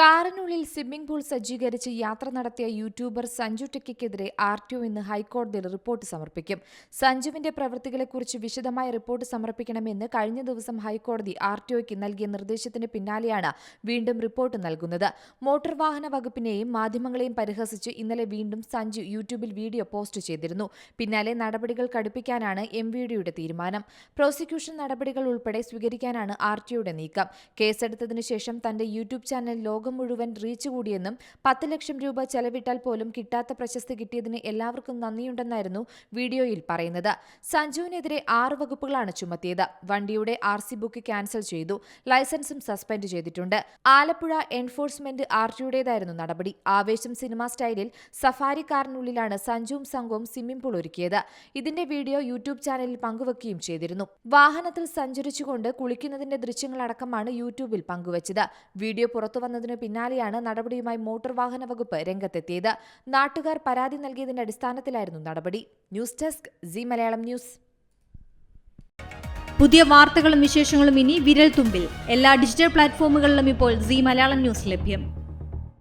കാറിനുള്ളിൽ swimming pool സജ്ജീകരിച്ച് യാത്ര നടത്തിയ യൂട്യൂബർ സഞ്ജു ടെക്കിക്കെതിരെ ആർ ടി ഒ ഇന്ന് ഹൈക്കോടതിയിൽ റിപ്പോർട്ട് സമർപ്പിക്കും. സഞ്ജുവിന്റെ പ്രവൃത്തികളെക്കുറിച്ച് വിശദമായ റിപ്പോർട്ട് സമർപ്പിക്കണമെന്ന് കഴിഞ്ഞ ദിവസം ഹൈക്കോടതി ആർ ടി ഒയ്ക്ക് നൽകിയ നിർദ്ദേശത്തിന് പിന്നാലെയാണ് വീണ്ടും റിപ്പോർട്ട് നൽകുന്നത്. മോട്ടോർ വാഹന വകുപ്പിനെയും മാധ്യമങ്ങളെയും പരിഹസിച്ച് ഇന്നലെ വീണ്ടും സഞ്ജു യൂട്യൂബിൽ വീഡിയോ പോസ്റ്റ് ചെയ്തിരുന്നു. പിന്നാലെ നടപടികൾ കടുപ്പിക്കാനാണ് എം വി ഡിയുടെ തീരുമാനം. പ്രോസിക്യൂഷൻ നടപടികൾ ഉൾപ്പെടെ സ്വീകരിക്കാനാണ് ആർ ടിയുടെ നീക്കം. കേസെടുത്തതിനു ശേഷം തന്റെ യൂട്യൂബ് ചാനൽ ലോകം മുഴുവൻ റീച്ച് കൂടിയെന്നും പത്ത് ലക്ഷം രൂപ ചെലവിട്ടാൽ പോലും കിട്ടാത്ത പ്രശസ്തി കിട്ടിയതിന് എല്ലാവർക്കും നന്ദിയുണ്ടെന്നായിരുന്നു വീഡിയോയിൽ പറയുന്നത്. സഞ്ജുവിനെതിരെ ആറ് വകുപ്പുകളാണ് ചുമത്തിയത്. വണ്ടിയുടെ ആർ സി ബുക്ക് ക്യാൻസൽ ചെയ്തു. ലൈസൻസും സസ്പെൻഡ് ചെയ്തിട്ടുണ്ട്. ആലപ്പുഴ എൻഫോഴ്സ്മെന്റ് ആർ ടിയുടേതായിരുന്നു നടപടി. ആവേശം സിനിമ സ്റ്റൈലിൽ സഫാരി കാറിനുള്ളിലാണ് സഞ്ജുവും സംഘവും സ്വിമ്മിംഗ് പൂൾ ഒരുക്കിയത്. ഇതിന്റെ വീഡിയോ യൂട്യൂബ് ചാനലിൽ പങ്കുവെക്കുകയും ചെയ്തിരുന്നു. വാഹനത്തിൽ സഞ്ചരിച്ചുകൊണ്ട് കുളിക്കുന്നതിന്റെ ദൃശ്യങ്ങളടക്കമാണ് യൂട്യൂബിൽ പങ്കുവച്ചത്. വീഡിയോ പുറത്തുവന്നതിനു പിന്നാലെയാണ് നടപടിയുമായി മോട്ടോർ വാഹന വകുപ്പ് രംഗത്തെത്തിയത്. നാട്ടുകാർ പരാതി നൽകിയതിന്റെ അടിസ്ഥാനത്തിലായിരുന്നു നടപടി. News desk Zee Malayalam news. പുതിയ വാർത്തകളും വിശേഷങ്ങളും ഇനി വിരൽ തുമ്പിൽ എല്ലാ ഡിജിറ്റൽ പ്ലാറ്റ്ഫോമുകളിലും ഇപ്പോൾ സി മലയാളം ന്യൂസ് ലഭ്യം.